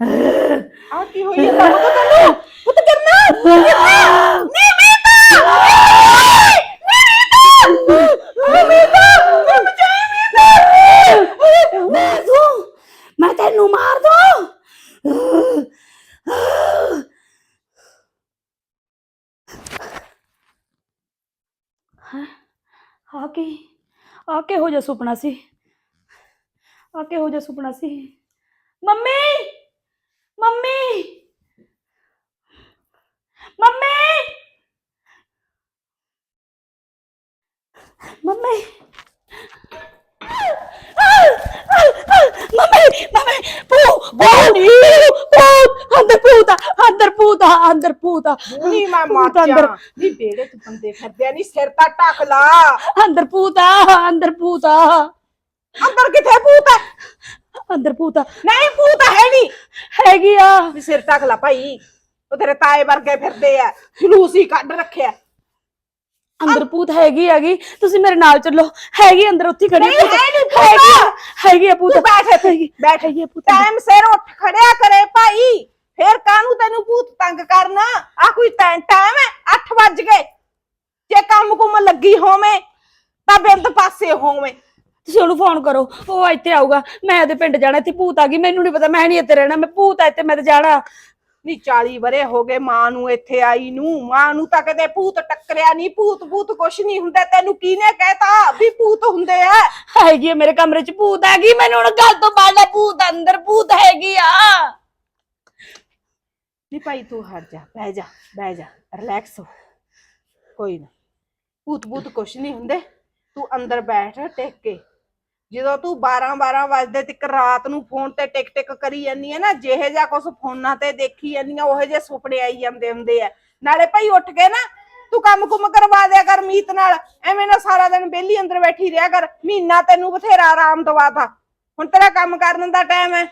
ਆ ਕੀ ਹੋਈ ਜਾਂਦਾ ਉਹ ਤੈਨੂੰ ਪੁੱਤ ਕਰਨਾ ਨਹੀਂ ਮੀਤਾ ਨਹੀਂ ਮੀਤਾ ਮੈਂ ਬਚਾਈ ਮੀਤਾ ਮੈਂ ਤੂੰ ਮੈਂ ਤੈਨੂੰ ਮਾਰ ਦੂੰ। ਆ ਕੀ? ਆ ਕਿਹੋ ਜਿਹਾ ਸੁਪਨਾ ਸੀ? ਆ ਕਿਹੋ ਜਿਹਾ ਸੁਪਨਾ ਸੀ? Mummy mummy mummy. Mummy mummy ਪੂ ਭੂਤ ਅੰਦਰ ਭੂਤ ਆ, ਅੰਦਰ ਭੂਤ ਆ, ਅੰਦਰ ਭੂਤ ਆ। ਨਹੀਂ ਮੈਂ ਅੰਦਰ। ਬੇੜੇ ਚ ਬੰਦੇ ਫਿਰਦੇ ਆ ਨਹੀਂ ਸਿਰ ਤਾਂ ਲਾ। ਅੰਦਰ ਆ ਅੰਦਰ ਭੂਤ ਆ। ਅੰਦਰ ਕਿੱਥੇ ਭੂਤ? ਹੈ ਅੰਦਰ ਆ। ਨਹੀਂ ਭੂਤ ਹੈ ਨਹੀਂ ਹੈਗੀ ਆ। ਵੀ ਸਿਰ ਲਾ ਭਾਈ। ਉਹ ਤੇਰੇ ਤਾਏ ਵਰਗੇ ਫਿਰਦੇ ਆ। ਜਲੂਸ ਹੀ ਕੱਢ ਰੱਖਿਆ। ਅੰਦਰ ਭੂਤ ਹੈਗੀ ਹੈਗੀ ਤੁਸੀਂ ਮੇਰੇ ਨਾਲ ਚੱਲੋ। ਹੈਗੀ ਅੰਦਰ ਉੱਥੇ ਖੜੀ ਨਹੀਂ, ਹੈ ਨੀ ਭੂਤ। ਹੈਗੀ ਹੈਗੀ ਆ ਭੂਤ। ਤੂੰ ਬੈਠ। ਇੱਥੇ ਬੈਠ ਹੈਗੀ ਆ ਭੂਤ। ਟਾਈਮ ਸਿਰ ਉੱਠ ਖੜਿਆ ਕਰੇ ਭਾਈ। ਫੇਰ ਕਾਹਨੂੰ ਤੈਨੂੰ ਭੂਤ ਤੰਗ ਕਰਨਾ? ਆ ਕੋਈ ਟਾਈਮ ਹੈ? 8 ਵੱਜ ਗਏ। ਜੇ ਕੰਮ ਕੁਮ ਲੱਗੀ ਹੋਵੇਂ ਤਾਂ ਬਿੰਦ ਪਾਸੇ ਹੋਵੇਂ। ਤੁਸੀਂ ਉਹਨੂੰ ਫੋਨ ਕਰੋ। ਉਹ ਇੱਥੇ ਆਊਗਾ। ਮੈਂ ਉਹਦੇ ਪਿੰਡ ਜਾਣਾ ਇੱਥੇ ਭੂਤ ਆ ਗਈ। ਮੈਨੂੰ ਨਹੀਂ ਪਤਾ ਮੈਂ ਨਹੀਂ ਇੱਥੇ ਰਹਿਣਾ। ਮੈਂ ਭੂਤ ਆ ਇੱਥੇ ਮੈਂ ਤੇ ਜਾਣਾ। ਨੀ 40 ਵਰੇ ਹੋ ਗਏ ਮਾਂ ਨੂੰ ਇੱਥੇ ਆਈ ਨੂੰ ਮਾਂ ਨੂੰ ਤਾਂ ਕਦੇ ਭੂਤ ਟੱਕਰਿਆ ਨਹੀਂ ਭੂਤ ਭੂਤ ਕੁਛ ਨਹੀਂ ਹੁੰਦਾ ਤੈਨੂੰ ਕਿਹਨੇ ਕਹਿਤਾ ਵੀ ਭੂਤ ਹੁੰਦੇ ਆ? ਹੈਗੀ ਆ ਮੇਰੇ ਕਮਰੇ 'ਚ ਭੂਤ ਹੈਗੀ ਮੈਨੂੰ ਹੁਣ ਗੱਲ ਤੋਂ ਬਾਅਦ ਆ ਭੂਤ ਅੰਦਰ ਭੂਤ ਹੈਗੀ ਆ। ਨੀ ਭਾਈ ਤੂੰ ਹਟ ਜਾ ਬਹਿ ਜਾ ਬਹਿ ਜਾ ਰਿਲੈਕਸ ਹੋ। ਕੋਈ ਨਾ ਭੂਤ ਭੂਤ ਕੁਛ ਨਹੀਂ ਹੁੰਦੇ ਤੂੰ ਅੰਦਰ ਬੈਠ ਟਿਕ ਕੇ। ਜਦੋਂ ਤੂੰ 12 12 ਵਜੇ ਤੱਕ ਰਾਤ ਨੂੰ ਫੋਨ ਤੇ ਟਿਕ ਟਿਕ ਕਰੀ ਜਾਂਦੀ ਹੈ ਨਾ, ਜਿਹੇ ਜਿਹਾ ਕੁਛ ਫੋਨਾਂ ਤੇ ਦੇਖੀ ਜਾਂਦੀ ਆ ਉਹੋ ਜਿਹੇ ਸੁਪਨੇ ਆਈ ਜਾਂਦੇ ਹੁੰਦੇ ਆ। ਨਾਲੇ ਭਾਈ ਉੱਠ ਕੇ ਨਾ, ਤੂੰ ਕੰਮ ਕੁਮ ਕਰਵਾ ਦਿਆ ਕਰ ਮੀਤ ਨਾਲ, ਐਵੇਂ ਨਾ ਸਾਰਾ ਦਿਨ ਵਿਹਲੀ ਅੰਦਰ ਬੈਠੀ ਰਿਹਾ ਕਰ, ਮਹੀਨਾ ਤੈਨੂੰ ਬਥੇਰਾ ਆਰਾਮ ਦਵਾਤਾ ਹੁਣ ਤੇਰਾ ਕੰਮ ਕਰਨ ਦਾ ਟਾਈਮ ਹੈ।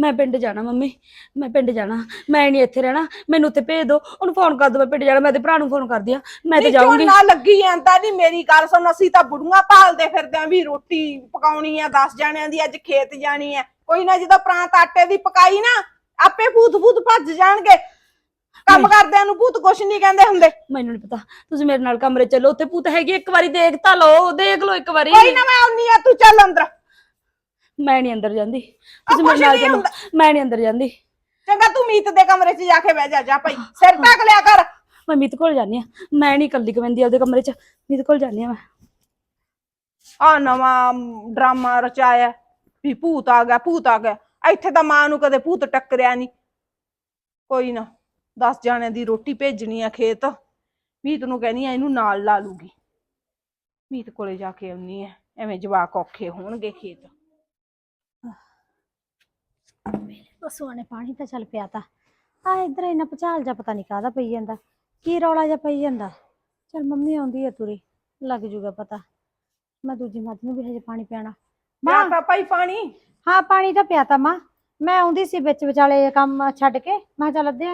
ਮੈਂ ਪਿੰਡ ਜਾਣਾ ਮੰਮੀ ਮੈਂ ਪਿੰਡ ਜਾਣਾ ਮੈਂ ਨਹੀਂ ਇੱਥੇ ਰਹਿਣਾ ਮੈਨੂੰ ਉੱਥੇ ਭੇਜ ਦਿਓ ਉਹਨੂੰ ਫੋਨ ਕਰ ਦਿਓ ਮੈਂ ਪਿੰਡ ਜਾਣਾ ਮੈਂ ਤੇ ਭਰਾ ਨੂੰ ਫੋਨ ਕਰਦੀ ਆ ਮੈਂ ਤੇ ਜਾਊਂਗੀ। ਝੋਨਾ ਲੱਗੀ ਜਾਂਦਾ ਨਹੀਂ ਮੇਰੀ ਗੱਲ ਸੁਣ ਅਸੀਂ ਤਾਂ ਬੁੜੀਆਂ ਭਾਲਦੇ ਫਿਰਦੇ ਆਂ ਵੀ ਰੋਟੀ ਪਕਾਉਣੀ ਆ 10 ਜਾਣਿਆਂ ਦੀ ਅੱਜ ਖੇਤ ਜਾਣੀ ਆ ਕੋਈ ਨਾ ਜਦੋਂ ਪ੍ਰਾਂਤ ਆਟੇ ਦੀ ਪਕਾਈ ਨਾ ਆਪੇ ਭੂਤ ਭੂਤ ਭੱਜ ਜਾਣਗੇ। ਕੰਮ ਕਰਦਿਆਂ ਨੂੰ ਭੂਤ ਕੁਛ ਨਹੀਂ ਕਹਿੰਦੇ ਹੁੰਦੇ। ਮੈਨੂੰ ਨਹੀਂ ਪਤਾ ਤੁਸੀਂ ਮੇਰੇ ਨਾਲ ਕਮਰੇ ਚੱਲੋ ਉੱਥੇ ਭੂਤ ਹੈਗੀ ਇੱਕ ਵਾਰੀ ਦੇਖ ਤਾਂ ਲਓ ਦੇਖ ਲਓ ਇੱਕ ਵਾਰੀ। ਕੋਈ ਨਾ ਮੈਂ ਆਉਣੀ ਆ ਤੂੰ ਚੱਲ ਅੰਦਰ। ਮੈਂ ਨਹੀਂ ਅੰਦਰ ਜਾਂਦੀ। ਤੁਸੀਂ ਕੁਛ ਮੇਰੇ ਨਾਲ ਨਹੀਂ ਚੱਲੋ। ਹੁੰਦਾ। ਮੈਂ ਨਹੀਂ ਅੰਦਰ ਜਾਂਦੀ। ਚੰਗਾ ਤੂੰ ਮੀਤ ਦੇ ਕਮਰੇ 'ਚ ਜਾ ਕੇ ਬਹਿ ਜਾ ਜਾ ਭਾਈ। ਸਿਰ ਢੱਕ ਲਿਆ ਕਰ। ਮੈਂ ਮੀਤ ਕੋਲ ਜਾਂਦੀ ਆ ਮੈਂ ਨਹੀਂ ਕੱਲੀ ਕਵੰਦੀ ਆਪਦੇ ਕਮਰੇ 'ਚ। ਮੀਤ ਕੋਲ ਜਾਂਦੀ ਆ ਮੈਂ। ਆ ਨਵਾਂ ਡਰਾਮਾ ਰਚਾਇਆ। ਵੀ ਭੂਤ ਆ ਗਿਆ ਭੂਤ ਆ ਗਿਆ। ਇੱਥੇ ਤਾਂ ਮਾਂ ਨੂੰ ਕਦੇ ਭੂਤ ਟੱਕਰਿਆ ਨਹੀਂ। ਕੋਈ ਨਾ 10 ਜਾਣਿਆਂ ਦੀ ਰੋਟੀ ਭੇਜਣੀ ਆ ਖੇਤ। ਮੀਤ ਨੂੰ ਕਹਿੰਦੀ ਆ ਇਹਨੂੰ ਨਾਲ ਲਾ ਲੂਗੀ। ਮੀਤ ਕੋਲੇ ਜਾ ਕੇ ਆਉਣੀ ਆ। ਐਵੇਂ ਜਵਾਕ ਔਖੇ ਹੋਣਗੇ ਖੇਤ। ਪਸ਼ੂਆਂ ਨੇ ਪਾਣੀ ਤਾਂ ਚੱਲ ਪਿਆ ਤਾ। ਆ ਇੱਧਰ ਇਹਨਾਂ ਪਚਾਲ ਜਾ ਪਤਾ ਨਹੀਂ ਕਾਹਦਾ ਪਈ ਜਾਂਦਾ। ਕੀ ਰੌਲਾ ਜਾ ਪਈ ਜਾਂਦਾ। ਚਲ ਮੰਮੀ ਆਉਂਦੀ ਆ ਤੁਰੀ। ਲੱਗ ਜੂਗਾ ਪਤਾ। ਮੈਂ ਦੂਜੀ ਮੱਝ ਨੂੰ ਵੀ ਹਜੇ ਪਾਣੀ ਪਿਆਣਾ ਮਾਂ। ਤਾਂ ਭਾਈ ਪਾਣੀ। ਹਾਂ ਪਾਣੀ ਤਾਂ ਪਿਆ ਤਾ ਮਾਂ। ਮੈਂ ਆਉਂਦੀ ਸੀ ਵਿੱਚ ਵਿਚਾਲੇ ਕੰਮ ਛੱਡ ਕੇ। ਮੈਂ ਚੱਲ ਅੱਧੇ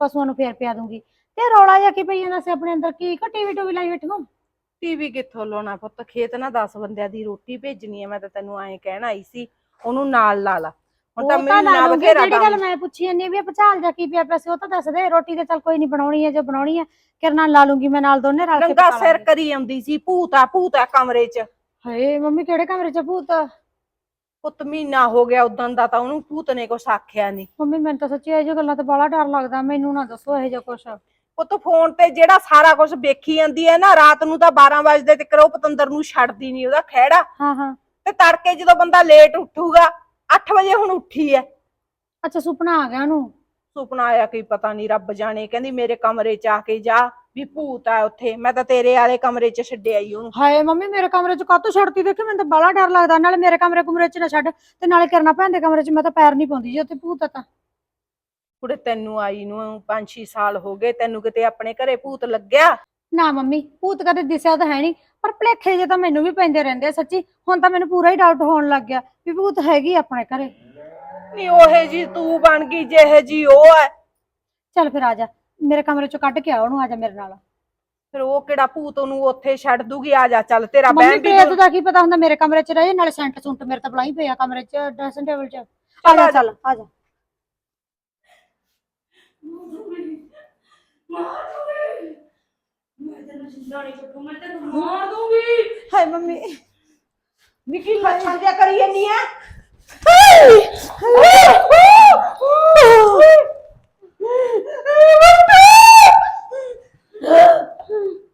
ਪਸ਼ੂਆਂ ਨੂੰ ਫੇਰ ਪਿਆ ਦੂੰਗੀ। ਤੇ ਰੌਲਾ ਜਾ ਕੀ ਪਈ ਜਾਂਦਾ ਸੀ ਆਪਣੇ ਅੰਦਰ? ਕੀ ਕੋ ਟੀਵੀ ਟੂਵੀ ਲਾਈ ਬੈਠੀ ਟੀਵੀ ਕਿੱਥੋਂ ਲਾਉਣਾ ਪੁੱਤ? ਖੇਤ ਨਾ 10 ਬੰਦਿਆਂ ਦੀ ਰੋਟੀ ਭੇਜਣੀ ਆ। ਮੈਂ ਤਾਂ ਤੈਨੂੰ ਐਂ ਕਹਿਣ ਆਈ ਸੀ। ਉਹਨੂੰ ਨਾਲ ਲਾ ਲਾ। ਹੁਣ ਤਾਂ ਮੈਨੂੰ ਨਾ ਬਥੇਰਾ ਜਿਹੜੀ ਗੱਲ ਮੈਂ ਪੁੱਛੀ ਜਾਂਦੀ ਵੀ ਪਚਾਲ ਜਾ ਕੀ ਪਿਆ ਪਿਆ ਸੀ ਉਹ ਤਾਂ ਦੱਸ ਦੇ। ਰੋਟੀ ਤੇ ਚੱਲ ਕੋਈ ਨਹੀਂ ਬਣਾਉਣੀ ਹੈ ਜੇ ਬਣਾਉਣੀ ਹੈ ਕਿਰਨਾਂ ਲਾ ਲੂੰਗੀ ਮੈਂ ਨਾਲ ਦੋਨੇ ਰਲ ਕੇ ਪਕਾ ਸਿਰ। ਕਰੀ ਆਉਂਦੀ ਸੀ ਭੂਤ ਭੂਤ ਕਮਰੇ 'ਚ। ਹਾਏ ਮੰਮੀ ਕਿਹੜੇ ਕਮਰੇ 'ਚ ਭੂਤ? ਪੁੱਤ ਮਹੀਨਾ ਹੋ ਗਿਆ ਉਦੋਂ ਦਾ ਤਾਂ ਉਹਨੂੰ ਭੂਤ ਨੇ ਕੁਛ ਆਖਿਆ ਨਹੀਂ ਮੰਮੀ ਮੈਨੂੰ ਤਾਂ ਸੱਚੀ ਇਹ ਜਿਹੀ ਗੱਲਾਂ ਤੇ ਬੜਾ ਡਰ ਲੱਗਦਾ ਮੈਨੂੰ ਨਾ ਦੱਸੋ ਇਹ ਜਿਹਾ ਕੁਛ। ਪੁੱਤ ਫੋਨ ਤੇ ਜਿਹੜਾ ਸਾਰਾ ਕੁਝ ਵੇਖੀ ਜਾਂਦੀ ਹੈ ਨਾ ਰਾਤ ਨੂੰ ਤਾਂ 12 ਵਜੇ ਤੱਕ ਉਹ ਪਤੰਦਰ ਨੂੰ ਛੱਡਦੀ ਨਹੀਂ ਉਹਦਾ ਖਹਿੜਾ। ਹਾਂ ਹਾਂ। ਤੇ ਤੜਕੇ ਜਦੋਂ ਬੰਦਾ ਲੇਟ ਉੱਠੂਗਾ 8 ਵਜੇ ਹੁਣ ਉੱਠੀ ਐ। ਅੱਛਾ ਸੁਪਨਾ ਆ ਗਿਆ ਉਹਨੂੰ? ਸੁਪਨਾ ਆਇਆ ਕੀ ਪਤਾ ਨਹੀਂ ਰੱਬ ਜਾਣੇ ਕਹਿੰਦੀ ਮੇਰੇ ਕਮਰੇ 'ਚ ਆ ਕੇ ਜਾ ਵੀ ਭੂਤ ਆ ਉੱਥੇ ਮੈਂ ਤਾਂ ਤੇਰੇ ਵਾਲੇ ਕਮਰੇ 'ਚ ਛੱਡਿਆ ਈ ਉਹਨੂੰ। ਹਾਏ ਮੰਮੀ ਮੇਰੇ ਕਮਰੇ 'ਚ ਕਾਹਤੋਂ ਛੱਡਤੀ? ਦੇਖੀ ਮੈਨੂੰ ਤਾਂ ਬੜਾ ਡਰ ਲੱਗਦਾ ਨਾਲੇ ਮੇਰੇ ਕਮਰੇ ਕੁਮਰੇ 'ਚ ਨਾ ਛੱਡ ਤੇ ਨਾਲੇ ਕਰਨਾ ਭੈਣ ਦੇ ਕਮਰੇ 'ਚ ਮੈਂ ਤਾਂ ਪੈਰ ਨਹੀਂ ਪਾਉਂਦੀ ਜੇ ਉੱਥੇ ਭੂਤ ਆ ਤਾਂ। ਕੁੜੇ ਤੈਨੂੰ ਆਈ ਨੂੰ 5-6 ਸਾਲ ਹੋ ਗਏ ਤੈਨੂੰ ਕਿਤੇ ਆਪਣੇ ਘਰੇ ਭੂਤ ਲੱਗਿਆ? ਨਾ ਮੰਮੀ ਭੂਤ ਕਦੇ ਦਿਸਿਆ ਤਾਂ ਹੈ ਨਹੀਂ ਪਰ ਭਲੇਖੇ ਜੇ ਤਾਂ ਮੈਨੂੰ ਵੀ ਪੈਂਦੇ ਰਹਿੰਦੇ ਆ ਸੱਚੀ। ਹੁਣ ਤਾਂ ਮੈਨੂੰ ਪੂਰਾ ਹੀ ਡਾਊਟ ਹੋਣ ਲੱਗ ਗਿਆ ਵੀ ਭੂਤ ਹੈਗੀ ਆ ਆਪਣੇ ਘਰੇ। ਨਹੀਂ ਉਹੇ ਜੀ ਤੂੰ ਬਣ ਗਈ ਜਿਹੇ ਜੀ ਉਹ ਐ ਚੱਲ ਫਿਰ ਆ ਜਾ ਮੇਰੇ ਕਮਰੇ 'ਚੋਂ ਕੱਢ ਕੇ ਆ ਉਹਨੂੰ ਆ ਜਾ ਮੇਰੇ ਨਾਲ। ਫਿਰ ਉਹ ਕਿਹੜਾ ਭੂਤ ਉਹਨੂੰ ਉੱਥੇ ਛੱਡ ਦੂਗੀ? ਆ ਜਾ ਚੱਲ ਤੇਰਾ ਮੰਮੀ ਬਹਿਣ ਵੀ ਪ੍ਰੇਤ ਦਾ ਕੀ ਪਤਾ ਹੁੰਦਾ ਮੇਰੇ ਕਮਰੇ 'ਚ ਰਹੇ ਨਾਲੇ ਸੈਂਟ ਸੁੰਟ ਮੇਰੇ ਤਾਂ ਬਲਾਈ ਪਿਆ ਕਮਰੇ 'ਚ ਡਰੈਸਿੰਗ ਟੇਬਲ 'ਚ। ਆ ਜਾ। ਚੱਲ ਆ ਜਾ। ਮਾਰ ਦੂੰਗੀ ਮੈਂ ਤੈਨੂੰ ਜਿੰਦਾ ਨਹੀਂ ਛੱਡੂ ਮੈਂ ਤੈਨੂੰ ਮਾਰ ਦੂੰਗੀ ਹਾਏ ਮੰਮੀ ਨਿੱਕੀ ਲੱਛਣ ਜਿਆ ਕਰੀ ਜਾਨੀ ਆ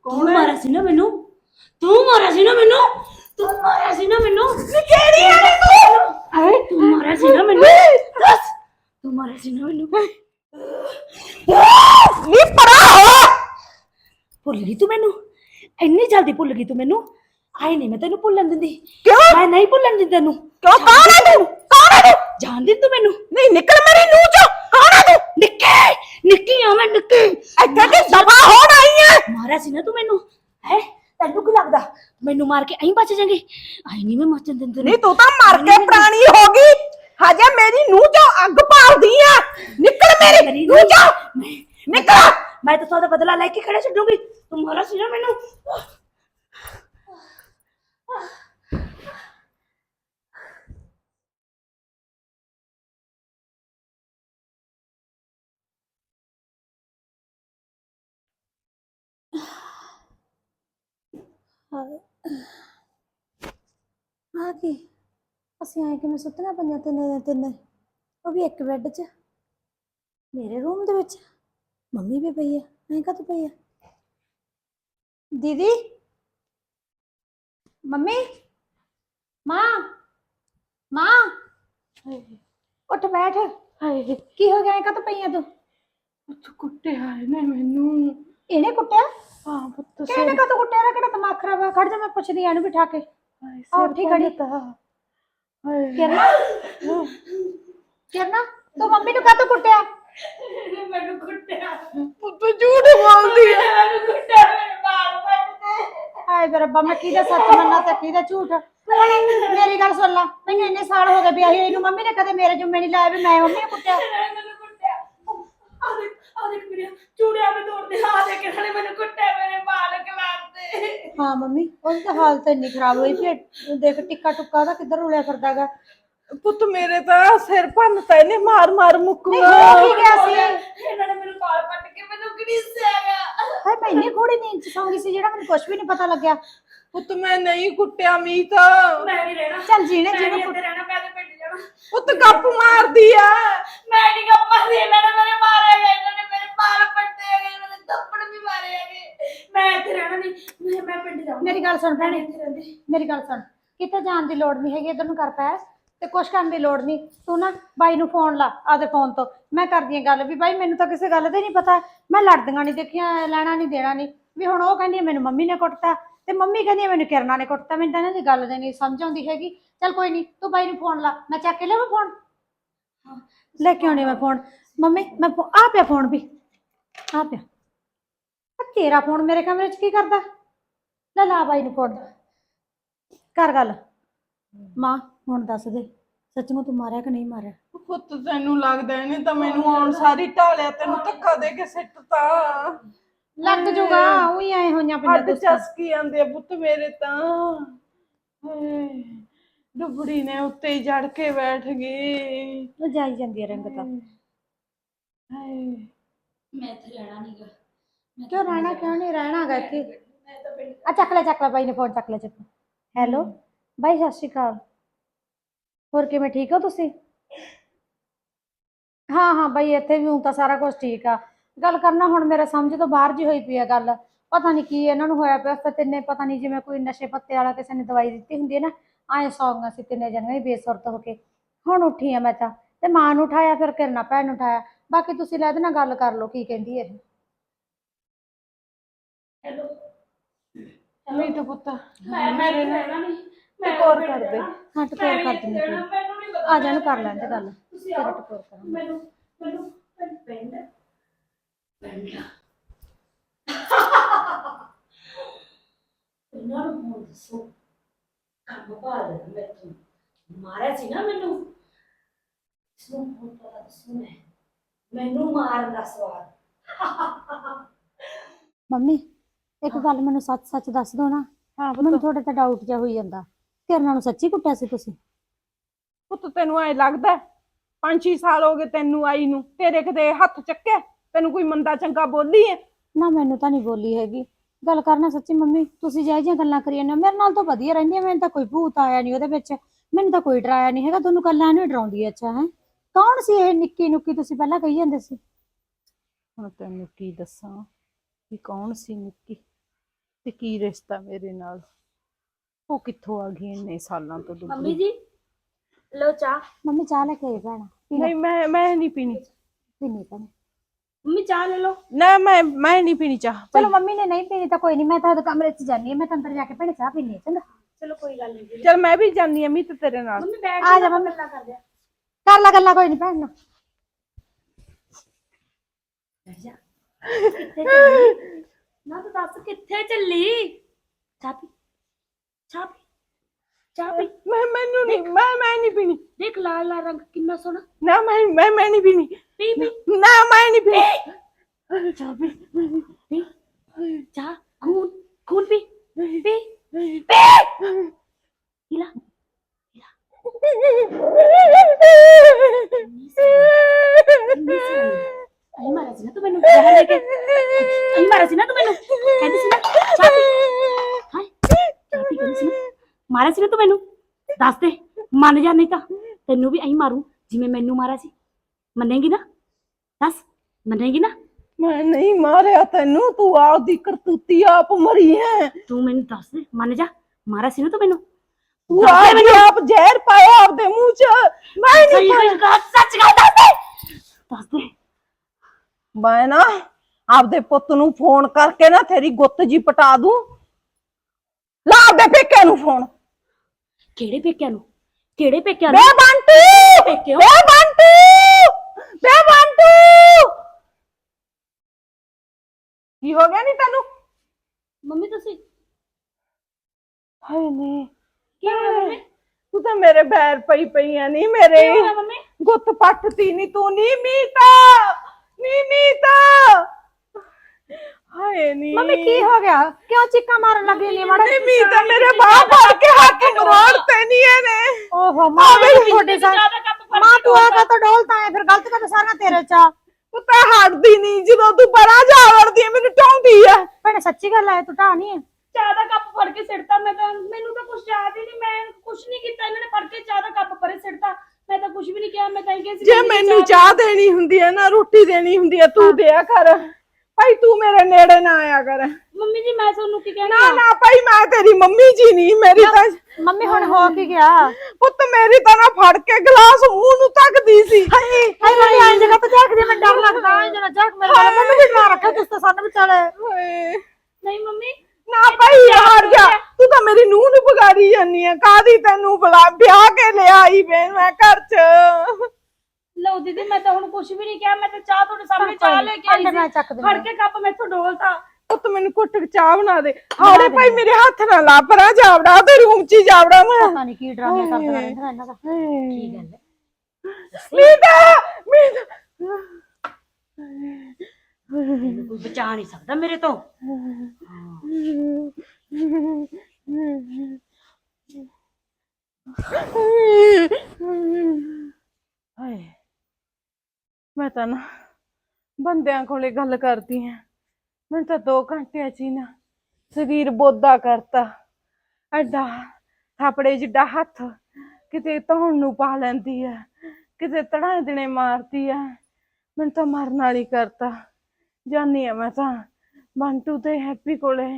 ਤੂੰ ਮਾਰਿਆ ਸੀ ਨਾ ਮੈਨੂੰ ਤੂੰ ਮਾਰਿਆ ਸੀ ਨਾ ਮੈਨੂੰ ਤੂੰ ਮਾਰਿਆ ਸੀ ਨਾ ਮੈਨੂੰ ਕਿਹੜੀ ਆ ਨੀ ਤੂੰ ਹਾਏ ਤੂੰ ਮਾਰਿਆ ਸੀ ਨਾ ਮੈਨੂੰ ਦੱਸ ਤੂੰ ਮਾਰਿਆ ਸੀ ਨਾ ਮੈਨੂੰ ਨੀ ਪਰਾ ਹੋ ਭੁੱਲ ਗਈ ਤੂੰ ਮੈਨੂੰ? ਇੰਨੀ ਜਲਦੀ ਭੁੱਲ ਗਈ ਤੂੰ ਮੈਨੂੰ? ਆਏ ਨਹੀਂ ਮੈਂ ਤੈਨੂੰ ਭੁੱਲਣ ਦਿੰਦੀ। ਕਿਉਂ? ਮੈਂ ਨਹੀਂ ਭੁੱਲਣ ਦਿੰਦੀ ਤੈਨੂੰ। ਕਿਉਂ? ਕੌਣ ਹੈ ਤੂੰ? ਕੌਣ ਹੈ ਤੂੰ? ਜਾਣਦੀ ਤੂੰ ਮੈਨੂੰ। ਨਹੀਂ ਨਿਕਲ ਮੇਰੀ ਨੂੰਹ ਚੋਂ। ਕੌਣ ਹੈ ਤੂੰ? ਨਿੱਕੀ! ਨਿੱਕੀ ਆ ਮੈਂ ਨਿੱਕੀ। ਇੱਥੇ ਦੀ ਦਫਾ ਹੋਣ ਆਈ ਹੈ ਮਾਰਿਆ ਸੀ ਨਾ ਤੂੰ ਮੈਨੂੰ। ਹੈ? ਤੈਨੂੰ ਕੀ ਲੱਗਦਾ? ਮੈਨੂੰ ਮਾਰ ਕੇ ਐਂ ਬਚ ਜਾਏਂਗੇ? ਆਈ ਨਹੀਂ ਮੈਂ ਮਚਣ ਦਿੰਦੀ ਨਹੀਂ ਤੂੰ ਤਾਂ ਮਰ ਕੇ ਪ੍ਰਾਣੀ ਹੋ ਗਈ। ਹਜੇ ਮੇਰੀ ਨੂੰਹ ਚੋਂ ਅੱਗ ਭਾਲਦੀ ਆ। ਨਿਕਲ ਮੇਰੀ ਨੂੰਹ ਚੋਂ। ਨਿਕਲ! ਮੈਂ ਤਾਂ ਤੁਹਾਡਾ ਬਦਲਾ ਲੈ ਕੇ ਖੜੇ ਛੱਡੂੰਗੀ ਤੂੰ ਮਾਰਾ ਸੀ ਨਾ ਮੈਨੂੰ ਆ ਕੀ? ਅਸੀਂ ਆਏ ਕਿਵੇਂ ਸੁੱਤੀਆਂ ਪਈਆਂ ਤਿੰਨੇ ਦੇ ਤਿੰਨੇ? ਉਹ ਵੀ ਇੱਕ ਬੈੱਡ 'ਚ। ਮੇਰੇ ਰੂਮ ਦੇ ਵਿੱਚ। ਮੰਮੀ ਵੀ ਪਈ ਆ। ਐਂ ਕਦੋਂ ਪਈ ਆ? ਦੀਦੀ? ਮੰਮੀ? ਮਾਂ? ਮਾਂ? ਉੱਠ ਬੈਠ। ਹਾਏ। ਕੀ ਹੋ ਗਿਆ? ਐਂ ਕਦੋਂ ਪਈ ਆ ਤੂੰ? ਪੁੱਤ ਕੁੱਟੇ ਆਏ ਨੇ ਮੈਨੂੰ। ਇਹਨੇ ਕੁੱਟਿਆ? ਹਾਂ ਪੁੱਤ ਕਿਹਨੇ ਕਦੋਂ ਕੁੱਟਿਆ? ਕਿਹੜਾ ਦਿਮਾਗ ਖਰਾਬ ਆ? ਖੜ ਜਾ ਮੈਂ ਪੁੱਛਦੀ ਆ ਇਹਨੂੰ ਬਿਠਾ ਕੇ। ਆਹ ਉੱਠੀ ਖੜੀ। ਹਾਏ। ਕਿਰਨਾ। ਕਿਰਨਾ ਤੂੰ ਮੰਮੀ ਨੂੰ ਕਾਹਤੋਂ ਕੁੱਟਿਆ? ਮੈਨੂੰ ਕੁੱਟਿਆ। ਪੁੱਤ ਝੂਠ ਬੋਲਦੀ ਹੈ ਮੈਨੂੰ ਕੁੱਟਿਆ ਮੇਰੇ ਬਾਲ ਪੱਟ ਹਾਏ ਵੇ ਰੱਬਾ ਮੈਂ ਕਿਹਦਾ ਸੱਚ ਮੰਨਾਂ ਤੇ ਕਿਹਦਾ ਝੂਠ? ਮੇਰੀ ਗੱਲ ਸੁਣ ਲੈ। ਮੈਨੂੰ ਇੰਨੇ ਸਾਲ ਹੋ ਗਏ ਵਿਆਹੀ ਹੋਈ ਨੂੰ ਮੰਮੀ ਨੇ ਕਦੇ ਮੇਰੇ ਜੁੰਮੇ ਨਹੀਂ ਲਾਇਆ ਵੀ ਮੈਂ ਮੰਮੀ ਨੂੰ ਕੁੱਟਿਆ ਆ ਦੇਖ ਆ ਦੇਖ ਮੇਰੇ ਚੂੜਿਆਂ ਮੇ ਤੋੜਦੇ ਆ ਦੇਖ ਇਹਨਾਂ ਨੇ ਮੈਨੂੰ ਕੁੱਟਿਆ ਮੇਰੇ ਬਾਲ ਹਾਂ ਮੰਮੀ ਉਹਦੀ ਤਾਂ ਹਾਲਤ ਇੰਨੀ ਖਰਾਬ ਹੋਈ ਫਿਰ ਦੇਖ ਟਿੱਕਾ ਟੁੱਕਾ ਦਾ ਕਿੱਧਰ ਰੁਲਿਆ ਫਿਰਦਾਗਾ। ਪੁੱਤ ਮੇਰੇ ਤਾਂ ਸਿਰ ਭੰਨਤਾ ਇਹਨੇ ਮਾਰ ਮਾਰ ਨਹੀਂ ਮੁੱਕੂਗਾ ਹੋ ਕੀ ਗਿਆ ਸੀ? ਇਹਨਾਂ ਨੇ ਮੈਨੂੰ ਬਾਲ ਪੱਟ ਕੇ ਮੈਨੂੰ ਗਰੀਸਿਆਗਾ ਹਾਏ ਮੈਂ ਇੰਨੀ ਥੋੜੀ ਨੀਂਦ ਚ ਸੌਂ ਗਈ ਸੀ ਜਿਹੜਾ ਮੈਨੂੰ ਕੁਝ ਵੀ ਨਹੀਂ ਪਤਾ ਲੱਗਿਆ। ਪੁੱਤ ਮੈਂ ਨਹੀਂ ਕੁੱਟਿਆ ਮੀਤ ਮੈਂ ਨਹੀਂ ਰਹਿਣਾ। ਚੱਲ ਜੀਣੇ ਜਿਹਨੂੰ ਕੁੱਟ ਰਹਿਣਾ ਮੈਂ ਤੇ ਪਿੰਡ ਜਾਣਾ। ਪੁੱਤ ਗੱਪ ਮਾਰਦੀ ਆ। ਮੈਂ ਨਹੀਂ ਗੱਪਾਂ ਦੀ ਇਹਨਾਂ ਨੇ ਮੇਰੇ ਮਾਰਿਆ ਇਹਨਾਂ ਨੇ ਮੇਰੇ ਬਾਲ ਪੱਟੇ ਗਏ ਇਹਨਾਂ ਨੇ ਥੱਪੜ ਵੀ ਮਾਰੇ ਹੈਗੇ ਮੈਂ ਇੱਥੇ ਰਹਿਣਾ ਨਹੀਂ ਮੈਂ ਮੈਂ ਪਿੰਡ ਜਾਊਂਗੀ। ਮੇਰੀ ਗੱਲ ਸੁਣ ਭੈਣੇ ਇੱਥੇ ਰਹਿੰਦੀ। ਮੇਰੀ ਗੱਲ ਸੁਣ। ਕਿਤੇ ਜਾਣ ਦੀ ਲੋੜ ਨਹੀਂ ਹੈਗੀ ਇਧਰ ਨੂੰ ਕਰ ਪੈ ਤੇ ਕੁਛ ਕਰਨ ਦੀ ਲੋੜ ਨਹੀਂ। ਤੂੰ ਨਾ ਬਾਈ ਨੂੰ ਫੋਨ ਲਾ ਆਦੇ ਫੋਨ ਤੋਂ। ਮੈਂ ਕਰਦੀ ਆ ਗੱਲ ਵੀ ਬਾਈ ਮੈਨੂੰ ਤਾਂ ਕਿਸੇ ਗੱਲ ਦਾ ਹੀ ਨਹੀਂ ਪਤਾ। ਮੈਂ ਲੜਦੀਆਂ ਨਹੀਂ ਦੇਖੀਆਂ ਲੈਣਾ ਨਹੀਂ ਦੇਣਾ ਨਹੀਂ। ਵੀ ਹੁਣ ਉਹ ਕਹਿੰਦੀ ਆ, ਮੈਨੂੰ ਮੰਮੀ ਨੇ ਕੁੱਟਤਾ। ਤੇ ਮੰਮੀ ਕਹਿੰਦੀ ਆ, ਮੈਨੂੰ ਕਿਰਨਾ ਨੇ ਕੁੱਟਤਾ। ਮੈਨੂੰ ਤਾਂ ਇਹਨਾਂ ਦੀ ਗੱਲ ਦੇ ਨਹੀਂ ਸਮਝ ਆਉਂਦੀ ਹੈਗੀ। ਚੱਲ ਕੋਈ ਨਹੀਂ ਤੂੰ ਬਾਈ ਨੂੰ ਫੋਨ ਲਾ। ਮੈਂ ਚੱਕ ਕੇ ਲਿਆਵਾਂ ਫੋਨ ਲੈ ਕੇ ਆਉਣੀ ਮੈਂ ਫੋਨ ਮੰਮੀ ਮੈਂ ਫੋ- ਆ ਪਿਆ ਫੋਨ ਵੀ। ਆ ਪਿਆ। ਤੇਰਾ ਫੋਨ ਮੇਰੇ ਕਮਰੇ 'ਚ ਕੀ ਕਰਦਾ? ਲੈ ਲਾ ਬਾਈ ਨੂੰ ਫੋਨ। ਕਰ ਗੱਲ। ਮਾਂ ਹੁਣ ਦੱਸ ਦੇ। ਸੱਚਮੁੱਚ ਤੂੰ ਮਾਰਿਆ ਕਿ ਨਹੀਂ ਮਾਰਿਆ? ਪੁੱਤ ਤੈਨੂੰ ਲੱਗਦਾ ਇਹਨੇ ਤਾਂ ਮੈਨੂੰ ਆਉਣ ਸਾਰੀ ਢਾਲਿਆ ਤੈਨੂੰ ਧੱਕਾ ਦੇ ਕੇ ਸਿੱਟਤਾ। ਲੱਗ ਜੂਗਾ ਉਹੀ ਆਏ ਹੋਈਆਂ ਹੱਡ ਪਿੰਡਾਂ ਤੋਂ ਚਸਕੀ ਜਾਂਦੇ ਆ ਪੁੱਤ ਮੇਰੇ ਤਾਂ। ਹਾਏ ਡੁੱਬੜੀ ਨੇ ਉੱਤੇ ਹੀ ਜੜ ਕੇ ਬੈਠ ਗਈ। ਉਹ ਜਾਈ ਜਾਂਦੀ ਹੈ ਰੰਗ ਤਾਂ। ਹਾਏ। ਮੈਂ ਇੱਥੇ ਰਹਿਣਾ ਨਹੀਂਗਾ ਕਿਉਂ ਰਹਿਣਾ? ਕਿਉਂ ਨਹੀਂ ਰਹਿਣਾ ਗਾ ਇੱਥੇ? ਆ ਚੱਕ ਲੈ ਚੱਕ ਲੈ ਬਾਈ ਨੇ ਫੋਨ ਚੱਕ ਲੈ, ਚੱਕ ਹੈਲੋ ਬਾਈ, ਸਤਿ ਸ਼੍ਰੀ ਅਕਾਲ। ਹੋਰ ਕਿਵੇਂ, ਠੀਕ ਹੋ ਤੁਸੀਂ? ਹਾਂ ਹਾਂ ਬਾਈ, ਇੱਥੇ ਵੀ ਹੁਣ ਤਾਂ ਸਾਰਾ ਕੁਝ ਠੀਕ ਆ। ਗੱਲ ਕਰਨਾ, ਹੁਣ ਮੇਰੇ ਸਮਝ ਤੋਂ ਬਾਹਰ ਜੀ ਹੋਈ ਪਈ ਆ ਗੱਲ। ਪਤਾ ਨਹੀਂ ਕੀ ਇਹਨਾਂ ਨੂੰ ਹੋਇਆ ਪਿਆ ਤਾਂ ਤਿੰਨੇ ਪਤਾ ਨਹੀਂ ਜਿਵੇਂ ਕੋਈ ਨਸ਼ੇ ਪੱਤੇ ਵਾਲਾ ਕਿਸੇ ਨੇ ਦਵਾਈ ਦਿੱਤੀ ਹੁੰਦੀ ਹੈ ਨਾ, ਆਏ ਸੌਂਗ ਅਸੀਂ ਤਿੰਨੇ ਜਣੀਆਂ ਬੇਸੁਰਤ ਹੋ ਕੇ। ਹੁਣ ਉੱਠੀ ਆ ਮੈਂ ਤਾਂ। ਤੇ ਮਾਂ ਨੂੰ ਉਠਾਇਆ, ਫਿਰ ਕਿਰਨਾ ਭੈਣ ਨੂੰ ਉਠਾਇਆ। ਬਾਕੀ ਤੁਸੀਂ ਲੈ ਇਹਦੇ ਨਾਲ ਗੱਲ ਕਰ ਲਓ, ਕੀ ਕਹਿੰਦੀ ਹੈ। ਇਹ ਹੈਲੋ ਨਹੀਂ ਤਾਂ ਪੁੱਤ। ਮੈਂ ਮੈਂ ਇੱਥੇ ਰਹਿਣਾ ਨਹੀਂ। ਮੈਂ ਟਕੋਰ ਪਿੰਡ ਕਰ ਦੇ। ਜਾਣਾ। ਹਾਂ ਟਕੋਰ ਮੈਂ ਕਰ ਇੱਥੇ ਦਿੰਦੇ ਰਹਿਣਾ, ਕੋਈ ਮੈਨੂੰ ਨਹੀਂ ਪਤਾ ਆ ਜਾਣ ਕਰ ਲੈਂਦੇ ਗੱਲ। ਤੁਸੀਂ ਤੇਰਾ ਆਓ ਟਕੋਰ ਕਰਾਂਗੇ। ਮੈਨੂੰ ਮੈਨੂੰ ਪਿੰਡ ਪਿੰਡ ਪਿੰਡ ਇਹਨਾਂ ਨੂੰ ਹੁਣ ਦੱਸੋ। ਕੰਮ ਭਾਲ ਮੈਂ ਤੂੰ ਮਾਰਿਆ ਸੀ ਨਾ ਮੈਨੂੰ। ਹੁਣ ਪਤਾ ਦੱਸੂ ਮੈਂ। ਮੈਨੂੰ ਮਾਰਨ ਦਾ ਸਵਾਦ ਮੰਮੀ ਇੱਕ ਗੱਲ ਮੈਨੂੰ ਸੱਚ ਸੱਚ ਦੱਸ ਦਿਓ ਨਾ। ਹਾਂ ਮੈਨੂੰ ਤੁਹਾਡੇ ਤੇ ਡਾਊਟ ਜਿਹਾ ਹੋਈ ਜਾਂਦਾ। ਕਿਰਨਾਂ ਨੂੰ ਸੱਚੀ ਕੁੱਟਿਆ ਸੀ ਤੁਸੀਂ? ਪੁੱਤ ਤੈਨੂੰ ਐ ਲੱਗਦਾ ਪੰਜ ਛੇ ਸਾਲ ਹੋ ਗਏ ਤੈਨੂੰ ਆਈ ਨੂੰ। ਤੇਰੇ ਕਿਤੇ ਹੱਥ ਚੱਕਿਆ ਤੈਨੂੰ ਕੋਈ ਮੰਦਾ ਚੰਗਾ ਬੋਲੀ ਹੈ? ਨਾ ਮੈਨੂੰ ਤਾਂ ਨਹੀਂ ਬੋਲੀ ਹੈਗੀ। ਗੱਲ ਕਰਨਾ ਸੱਚੀ ਮੰਮੀ ਤੁਸੀਂ ਜਿਹੋ ਜਿਹੀਆਂ ਗੱਲਾਂ ਕਰੀ ਜਾਂਦੇ ਹੋ। ਮੇਰੇ ਨਾਲ ਤਾਂ ਵਧੀਆ ਰਹਿੰਦੀ ਹੈ ਮੈਨੂੰ ਤਾਂ ਕੋਈ ਭੂਤ ਆਇਆ ਨਹੀਂ ਉਹਦੇ ਵਿੱਚ। ਮੈਨੂੰ ਤਾਂ ਕੋਈ ਡਰਾਇਆ ਨਹੀਂ ਹੈਗਾ। ਤੁਹਾਨੂੰ ਕੱਲਿਆਂ ਨੂੰ ਹੀ ਡਰਾਉਂਦੀ ਅੱਛਾ ਹੈ? ਕੌਣ ਸੀ ਇਹ ਨਿੱਕੀ ਨੁੱਕੀ ਤੁਸੀਂ ਪਹਿਲਾਂ ਕਹੀ ਜਾਂਦੇ ਸੀ? ਹੁਣ ਤੈਨੂੰ ਕੀ ਦੱਸਾਂ? ਕਿ ਕੌਣ ਸੀ ਨਿੱਕੀ? ਤੇ ਕੀ ਰਿਸ਼ਤਾ ਮੇਰੇ ਨਾਲ? ਉਹ ਕਿੱਥੋਂ ਆ ਗਈ ਇੰਨੇ ਸਾਲਾਂ ਤੋਂ ਮੰਮੀ ਡੁੱਬੀ ਜੀ ਲੋ ਚਾਹ। ਮੰਮੀ ਚਾਹ ਲੈ ਕੇ ਆਈ ਭੈਣਾ। ਪੀਣਾ ਨਹੀਂ ਮੈਂ ਮੈਂ ਨਹੀਂ ਪੀਣੀ। ਪੀਣੀ ਭੈਣੇ ਮੰਮੀ ਚਾਹ ਲੈ ਲਓ। ਨਾ ਮੈਂ ਮੈਂ ਨਹੀਂ ਪੀਣੀ ਚਾਹ। ਚਲੋ ਮੰਮੀ ਨੇ ਨਹੀਂ ਪੀਣੀ ਤਾਂ ਕੋਈ ਨਹੀਂ ਮੈਂ ਤਾਂ ਉਹਦੇ ਕਮਰੇ 'ਚ ਜਾਨੀ ਹਾਂ ਮੈਂ ਤਾਂ ਅੰਦਰ ਜਾ ਕੇ ਭੈਣੇ ਚਾਹ ਪੀਣੀ ਹੈ ਚੰਗਾ। ਚਲੋ ਕੋਈ ਗੱਲ ਨਹੀਂ ਜੀ। ਚਲ ਮੈਂ ਵੀ ਜਾਨੀ ਆ ਮਿੱਤ ਤੇਰੇ ਨਾਲ। ਮੰਮੀ ਬੈਠ ਆ ਜਾ ਮੰਮੀ। ਗੱਲਾਂ ਕਰਦੇ ਆ ਕਰ ਲਾ ਗੱਲਾਂ ਕੋਈ ਨਹੀਂ ਭੈਣ ਬੈਠ ਜਾ। ਕਿੱਥੇ ਚੱਲੀ ਨਾ ਤੂੰ ਦੱਸ ਕਿੱਥੇ ਚੱਲੀ? ਚਾਹ ਪੀ ਚਾਹ ਪੀ ਚਾਹ ਪੀ ਮੈਂ ਮੈਨੂੰ ਨਹੀਂ ਮੈਂ ਮੈਂ ਨਹੀਂ ਪੀਣੀ। ਦੇਖ ਲਾਲ ਲਾਲ ਰੰਗ ਕਿੰਨਾ ਸੋਹਣਾ। ਨਾ ਮੈਂ ਮੈਂ ਮੈਂ ਨਹੀਂ ਪੀਣੀ। ਪੀ ਪੀ। ਨਾ ਮੈਂ ਨਹੀਂ ਪੀਣੀ। ਚਾਹ ਪੀ ਪੀ। ਚਾਹ ਖੂਨ। ਖੂਨ ਪੀ। ਪੀ। ਪੀ। ਇਲਾ ਅਈ ਮਾਰਾ ਸੀ ਨਾ ਤੂੰ ਮੈਨੂੰ ਜ਼ਹਿਰ ਲੈ ਕੇ ਅਈ ਮਾਰਾ ਸੀ ਨਾ ਤੂੰ ਮੈਨੂੰ ਕਹਿੰਦੀ ਸੀ ਨਾ ਚਾਹ ਪੀ ਹਾਏ ਚਾਹ ਪੀ ਕਹਿੰਦੀ ਸੀ ਨਾ ਮਾਰਿਆ ਸੀ ਨਾ ਤੂੰ ਮੈਨੂੰ ਦੱਸ ਦੇ ਮੰਨ ਜਾ ਨਹੀਂ ਤਾਂ ਤੈਨੂੰ ਵੀ ਅਈ ਮਾਰੂ ਜਿਵੇਂ ਮੈਨੂੰ ਮਾਰਿਆ ਸੀ ਮੰਨੇਗੀ ਨਾ ਦੱਸ ਮੰਨੇਗੀ ਨਾ ਮੈਂ ਨਹੀਂ ਮਾਰਿਆ ਤੈਨੂੰ ਤੂੰ ਆਪਦੀ ਕਰਤੂਤੀ ਆਪ ਮਰੀ ਹੈ ਤੂੰ ਮੈਨੂੰ ਦੱਸ ਦੇ ਮੰਨ ਜਾ ਮਾਰਿਆ ਸੀ ਨਾ ਤੂੰ ਮੈਨੂੰ ਤੂੰ ਆਪ ਆਪ ਜ਼ਹਿਰ ਪਾਇਆ ਆਪਦੇ ਮੂੰਹ 'ਚ ਮੈਂ ਨਹੀਂ ਸੱਚ ਗੱਲ ਦੱਸ ਦੇ ਦੱਸ ਦੇ ਮੈਂ ਨਾ ਆਪਦੇ ਪੁੱਤ ਨੂੰ ਫੋਨ ਕਰਕੇ ਨਾ ਤੇਰੀ ਗੁੱਤ ਜੀ ਪਟਾ ਦੂੰ। ਲਾ ਆਪਦੇ ਪੇਕੇ ਨੂੰ ਫੋਨ। ਕਿਹੜੇ ਪੇਕਿਆਂ ਨੂੰ? ਕਿਹੜੇ ਪੇਕਿਆਂ ਬੇ ਨੂੰ ਬੰਟੂ! ਪੇਕਿਓ? ਬੇ ਬੰਟੂ! ਬੇ ਬੰਟੂ! ਕੀ ਹੋ ਗਿਆ ਨਹੀਂ ਤੈਨੂੰ? ਮੰਮੀ ਤੁਸੀਂ? ਹਾਏ ਨੀ। ਕੀ ਹੋਇਆ ਮੰਮੀ? ਤੂੰ ਤਾਂ ਮੇਰੇ ਬੈਰ ਪਈ ਪਈਆਂ ਨਹੀਂ ਮੇਰੇ ਗੁੱਤ ਪੱਟਤੀ ਨਹੀਂ ਤੂੰ ਨਹੀਂ ਮੀਤਾ। ਨਹੀਂ ਮੀਤਾ ਹਾਏ ਨੀ। ਮੰਮੀ ਕੀ ਹੋ ਗਿਆ? ਕਿਉਂ ਚੀਕਾਂ ਮਾਰਨ ਲੱਗੀ ਨਹੀਂ ਮਾੜਾ ਨਹੀਂ ਮੀਤਾ ਮੇਰੇ ਬਾਹ ਫੜ ਕੇ ਹੱਥ ਮਰੋੜ ਤੇ ਨਹੀਂ ਇਹਨੇ। ਓਹੋ ਮਾਂ ਮੇਰੀ ਛੋਟੀ ਸਾਂ। ਜ਼ਿਆਦਾ ਕੱਪ ਫੜ ਮਾਂ ਤੂੰ ਆ ਕਾ ਤਾਂ ਡੋਲਤਾ ਹੈ ਫਿਰ ਗਲਤ ਕਰ ਸਾਰਾ ਤੇਰੇ ਚ ਆ। ਤੂੰ ਤਾਂ ਹਟਦੀ ਨਹੀਂ ਜਦੋਂ ਤੂੰ ਬੜਾ ਜਾ ਵੜਦੀ ਹੈ ਮੈਨੂੰ ਟਾਉਂਦੀ ਹੈ ਭੈਣੇ ਸੱਚੀ ਗੱਲ ਹੈ ਤੂੰ ਢਾਣੀ ਹੈ ਚਾਹ ਦਾ ਕੱਪ ਫੜ ਕੇ ਸਿੱਟਤਾ ਮੈਂ ਤਾਂ ਮੈਨੂੰ ਤਾਂ ਕੁਝ ਯਾਦ ਹੀ ਨਹੀਂ ਮੈਂ ਕੁਝ ਨਹੀਂ ਕੀਤਾ ਇਹਨਾਂ ਨੇ ਫੜ ਕੇ ਚਾਹ ਦਾ ਕੱਪ ਪਰੇ ਸਿੱਟਤਾ। ਮੈਂ ਤਾਂ ਕੁਝ ਵੀ ਨਹੀਂ ਕਿਹਾ ਮੈਂ ਤਾਂ ਇਹ ਕਿਹਾ ਸੀ ਜੇ ਮੈਨੂੰ ਚਾਹ ਦੇਣੀ ਹੁੰਦੀ ਹੈ ਨਾ ਰੋਟੀ ਦੇਣੀ ਹੁੰਦੀ ਹੈ ਤੂੰ ਦਿਆ ਕਰ। ਭਾਈ ਤੂੰ ਮੇਰੇ ਨੇੜੇ ਨਾ ਆਇਆ ਕਰ। ਮੰਮੀ ਜੀ ਮੈਂ ਤੁਹਾਨੂੰ ਕੀ ਕਹਿਣਾ? ਨਾ ਨਾ ਭਾਈ ਮੈਂ ਤੇਰੀ ਮੰਮੀ ਜੀ ਨਹੀਂ ਮੇਰੀ ਤਾਂ ਮੰਮੀ ਹੁਣ ਹੋ ਕੀ ਗਿਆ? ਪੁੱਤ ਮੇਰੀ ਤਾਂ ਨਾ ਫੜ ਕੇ ਗਲਾਸ ਮੂੰਹ ਨੂੰ ਤੱਕਦੀ ਸੀ। ਹਾਏ ਮੰਮੀ ਆਈ ਜਗ੍ਹਾ ਤੇ ਮੈਨੂੰ ਡਰ ਲੱਗਦਾ ਆਈ ਜਰਾ ਜਾ ਕੇ ਮੇਰੇ ਨਾਲ ਮੰਮੀ ਵੀ ਮਾਰ ਰੱਖਿਆ ਤੁਸੀਂ ਤਾਂ ਸਾਨੂੰ ਵਿਚਾਲੇ। ਹਾਏ। ਨਹੀਂ ਮੰਮੀ ਨਾ ਭਾਈ ਯਾਰ ਜਾ ਤੂੰ ਤਾਂ ਮੇਰੀ ਨੂੰਹ ਨੂੰ ਵਿਗਾੜੀ ਜਾਨੀ ਆ। ਕਾਦੀ ਤੈਨੂੰ ਬੁਲਾ ਵਿਆਹ ਕੇ ਲਿਆਈ ਵੇ ਮੈਂ ਘਰ ਚ। ਲਓ ਦੀਦੀ ਮੈਂ ਤਾਂ ਹੁਣ ਕੁਝ ਵੀ ਨਹੀਂ ਕਿਹਾ। ਮੈਂ ਤਾਂ ਚਾਹ ਤੁਹਾਡੇ ਸਾਹਮਣੇ ਚਾਹ ਲੈ ਕੇ ਆਈ ਸੀ। ਫੜ ਕੇ ਕੱਪ ਮੈਥੋਂ ਡੋਲਤਾ। ਪੁੱਤ ਮੈਨੂੰ ਕੁੱਟ ਕੇ ਚਾਹ ਬਣਾ ਦੇ। ਹਾੜੇ ਭਾਈ ਮੇਰੇ ਹੱਥ ਨਾਲ ਲਾ ਪਰਾਂ ਜਾਵੜਾ ਤੇ ਰੂਮ ਚ ਹੀ ਜਾਵੜਾ ਮੈਂ। ਪਤਾ ਨਹੀਂ ਕੀ ਡਰਾਮੇ ਕਰਦਾ ਰਹਿੰਦਾ ਇਹਨਾਂ ਦਾ। ਕੀ ਗੱਲ ਹੈ? ਮੀਤਾ ਮੀਤਾ ਮੈਨੂੰ ਕੋਈ ਬਚਾ ਨਹੀਂ ਸਕਦਾ ਮੇਰੇ ਤੋਂ। ਹਾਏ, ਮੈਂ ਤਾਂ ਨਾ ਬੰਦਿਆਂ ਕੋਲੇ ਗੱਲ ਕਰਦੀ ਆ। ਮੈਨੂੰ ਤਾਂ 2 ਘੰਟਿਆਂ ਚ ਹੀ ਨਾ ਸਰੀਰ ਬੋਦਾ ਕਰਤਾ। ਐਡਾ ਥਾਪੜੇ ਜਿੱਡਾ ਹੱਥ ਕਿਤੇ ਧੌਣ ਨੂੰ ਪਾ ਲੈਂਦੀ ਆ ਕਿਤੇ ਤੜਾ ਦਿਨੇ ਮਾਰਦੀ ਆ ਮੈਨੂੰ ਤਾਂ ਮਰਨ ਵਾਲੀ ਕਰਤਾ। ਜਾਨੀ ਆ ਮੈਂ ਤਾਂ। ਬੰਟੂ ਤੇ ਹੈਪੀ ਕੋਲੇ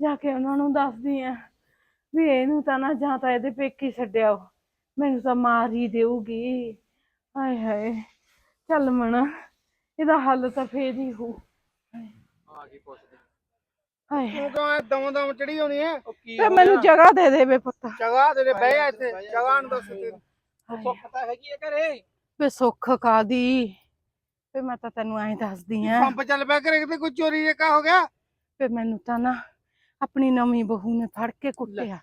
ਜਾ ਕੇ ਉਹਨਾਂ ਨੂੰ ਦੱਸਦੀ ਆ ਵੀ ਇਹਨੂੰ ਤਾਂ ਨਾ ਜਾਂ ਤਾਂ ਇਹਦੇ ਪੇਕੀ ਛੱਡਿਆ ਮੈਨੂੰ ਤਾਂ ਮਾਰ ਹੀ ਦੇਊਗੀ। ਹਾਏ ਹਾਏ ਚੱਲ ਮਣਾ ਇਹਦਾ ਹੱਲ ਤਾਂ ਫੇਰ ਹੀ ਹੋ ਆ ਕੀ ਪੁੱਛਦੇ ਹਾਏ। ਤੂੰ ਕਿਉਂ ਦਮ ਦਮ ਚੜੀ ਹੋਣੀ ਹੈ? ਤੇ ਮੈਨੂੰ ਜਗ੍ਹਾ ਦੇ ਦੇ ਵੇ ਪੁੱਤ। ਜਗ੍ਹਾ ਤੇਰੇ ਬਹਿ ਜਾ ਇੱਥੇ। ਜਗ੍ਹਾ ਨੂੰ ਦੱਸ ਤੇ ਸੁੱਖ ਤਾਂ ਹੈਗੀ ਹੈ ਘਰੇ। ਵੇ ਸੁੱਖ ਕਾਦੀ ਵੇ ਮੈਂ ਤਾਂ ਤੈਨੂੰ ਐਂ ਦੱਸਦੀ ਆ। ਪੰਪ ਚੱਲ ਪਿਆ ਘਰੇ ਕਿਤੇ ਕੋਈ ਚੋਰੀ ਜੇਕਾ ਹੋ ਗਿਆ? ਵੇ ਮੈਨੂੰ ਤਾਂ ਨਾ ਆਪਣੀ ਨਵੀਂ ਬਹੂ ਨੇ ਫੜ ਕੇ ਕੁੱਟਿਆ।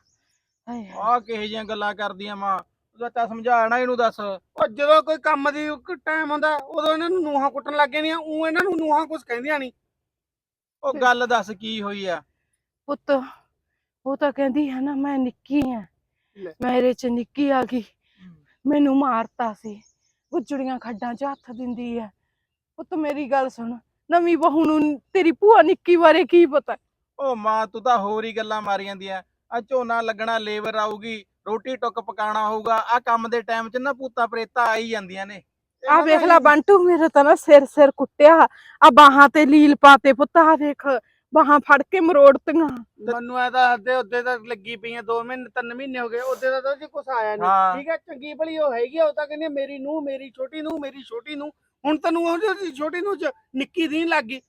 ਹਾਏ। ਆ ਕਿਹੋ ਜਿਹੀਆਂ ਗੱਲਾਂ ਕਰਦੀਆਂ ਮਾਂ। ਉਹਦਾ ਤਾਂ ਸਮਝਾਣਾ ਇਹਨੂੰ ਦੱਸ। ਉਹ ਜਦੋਂ ਕੋਈ ਕੰਮ ਦੀ ਟਾਈਮ ਹੁੰਦਾ ਉਦੋਂ ਇਹਨਾਂ ਨੂੰ ਨੂਹਾਂ ਕੁੱਟਣ ਲੱਗ ਜਾਂਦੀਆਂ। ਉਹ ਇਹਨਾਂ ਨੂੰ ਨੂਹਾਂ ਕੁਝ ਕਹਿੰਦੀਆਂ ਨਹੀਂ ਉਹ ਗੱਲ ਦੱਸ ਕੀ ਹੋਈ ਆ? ਪੁੱਤ ਉਹ ਤਾਂ ਕਹਿੰਦੀ ਹੈ ਨਾ ਮੈਂ ਨਿੱਕੀ ਆ। ਮੇਰੇ ਚ ਨਿੱਕੀ ਆ ਗਈ। ਮੈਨੂੰ ਮਾਰਤਾ ਸੀ। ਗੁੱਜੜੀਆਂ ਖੱਡਾਂ 'ਚ ਹੱਥ ਦਿੰਦੀ ਆ। ਪੁੱਤ ਮੇਰੀ ਗੱਲ ਸੁਣ ਨਵੀਂ ਬਹੂ ਨੂੰ ਤੇਰੀ ਭੂਆ ਨਿੱਕੀ ਬਾਰੇ ਕੀ ਪਤਾ? ਉਹ ਮਾਂ ਤੂੰ ਤਾਂ ਹੋਰ ਹੀ ਗੱਲਾਂ ਮਾਰੀ ਜਾਂਦੀਆਂ ਆ ਝੋਨਾ ਲੱਗਣਾ ਲੇਬਰ ਆਊਗੀ ਰੋਟੀ ਟੁੱਕ ਪਕਾਣਾ ਹੋਊਗਾ ਆ ਕੰਮ ਦੇ ਟਾਈਮ 'ਚ ਨਾ ਭੂਤਾ ਪ੍ਰੇਤਾ ਆ ਹੀ ਜਾਂਦੀਆਂ ਨੇ। ਆ ਵੇਖ ਲੈ ਬੰਟੂ ਮੇਰਾ ਤਾਂ ਨਾ ਸਿਰ ਸਿਰ ਕੁੱਟਿਆ। ਆ ਬਾਹਾਂ ਤੇ ਲੀਲ ਪਾਤੇ ਪੁੱਤ ਆ ਵੇਖ ਬਾਹਾਂ ਫੜ ਕੇ ਮਰੋੜਤੀਆਂ। ਮੈਨੂੰ ਐ ਤਾਂ ਅੱਧੇ ਉੱਦੇ ਤਾਂ ਲੱਗੀ ਪਈਆਂ 2 ਮਹੀਨੇ 3 ਮਹੀਨੇ ਹੋ ਗਏ ਉਹਦੇ ਦਾ ਤਾਂ ਜੀ ਕੁਛ ਆਇਆ। ਨਹੀਂ ਠੀਕ ਹੈ ਚੰਗੀ ਭਲੀ ਉਹ ਹੈਗੀ ਉਹ ਤਾਂ ਕਹਿੰਦੀ ਮੇਰੀ ਨੂੰ ਮੇਰੀ ਛੋਟੀ ਨੂੰ ਮੇਰੀ ਛੋਟੀ ਨੂੰ ਹੁਣ ਤੈਨੂੰ ਉਹਦੀ ਛੋਟੀ ਨੂੰ ਚ ਨਿੱਕੀ ਦੀ ਲੱਗ ਗਈ।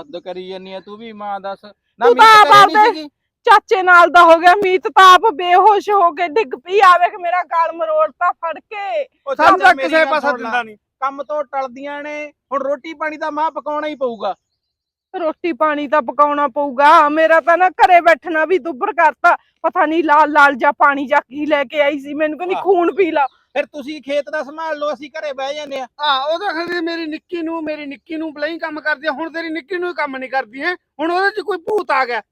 ਹੱਦ ਕਰੀ ਜਾਨੀ ਆ ਤੂੰ ਵੀ ਮਾਂ ਦੱਸ। ਨਾ ਤੂੰ ਮੀਤ ਤਾਂ ਨੀ ਆਪਦੇ- ਸੀਗੀ? ਚਾਚੇ ਨਾਲ ਦਾ ਹੋ ਗਿਆ ਮੀਤ ਤਾਂ ਆਪ ਬੇਹੋਸ਼ ਹੋ ਕੇ ਡਿੱਗ ਪਈ ਆ ਵੇਖ ਮੇਰਾ ਗਲ ਮਰੋੜਤਾ ਫੜ ਕੇ। ਸਾਨੂੰ ਤਾਂ ਕਿਸੇ ਪਾਸਾ। ਦਿੰਦਾ ਨਹੀਂ ਕੰਮ ਤੋਂ ਟਲਦੀਆਂ ਨੇ ਹੁਣ ਰੋਟੀ ਪਾਣੀ ਤਾਂ ਮਾਂ ਪਕਾਉਣਾ ਹੀ ਪਊਗਾ। ਰੋਟੀ ਪਾਣੀ ਤਾਂ ਪਕਾਉਣਾ ਪਊਗਾ ਮੇਰਾ ਤਾਂ ਨਾ ਘਰੇ ਬੈਠਣਾ ਵੀ ਦੁੱਬਰ ਕਰਤਾ। ਪਤਾ ਨਹੀਂ ਲਾਲ ਲਾਲ ਜਾਂ ਪਾਣੀ ਜਾਂ ਕੀ ਲੈ ਕੇ ਆਈ ਸੀ ਮੈਨੂੰ ਕਹਿੰਦੀ। ਖੂਨ ਪੀ ਲਾ। ਫਿਰ ਤੁਸੀਂ ਖੇਤ ਦਾ ਸੰਭਾਲ ਲਓ ਅਸੀਂ ਘਰੇ ਬਹਿ ਜਾਂਦੇ ਆ ਆ ਉਹ ਤਾਂ ਕਹਿੰਦੀ ਮੇਰੀ ਨਿੱਕੀ ਨੂੰ ਮੇਰੀ ਨਿੱਕੀ ਨੂੰ ਬਲਈ ਕੰਮ ਕਰਦੀ ਆ, ਹੁਣ ਤੇਰੀ ਨਿੱਕੀ ਨੂੰ ਹੀ ਕੰਮ ਨਹੀਂ ਕਰਦੀ ਹੈ? ਹੁਣ ਉਹਦੇ ਚ ਕੋਈ ਭੂਤ ਆ ਗਿਆ।